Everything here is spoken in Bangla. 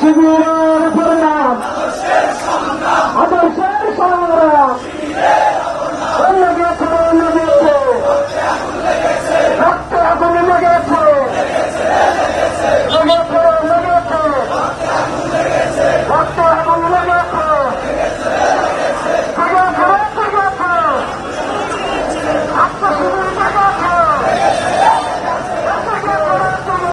শিবিরের প্রণাম। আদর্শের সংগ্রাম।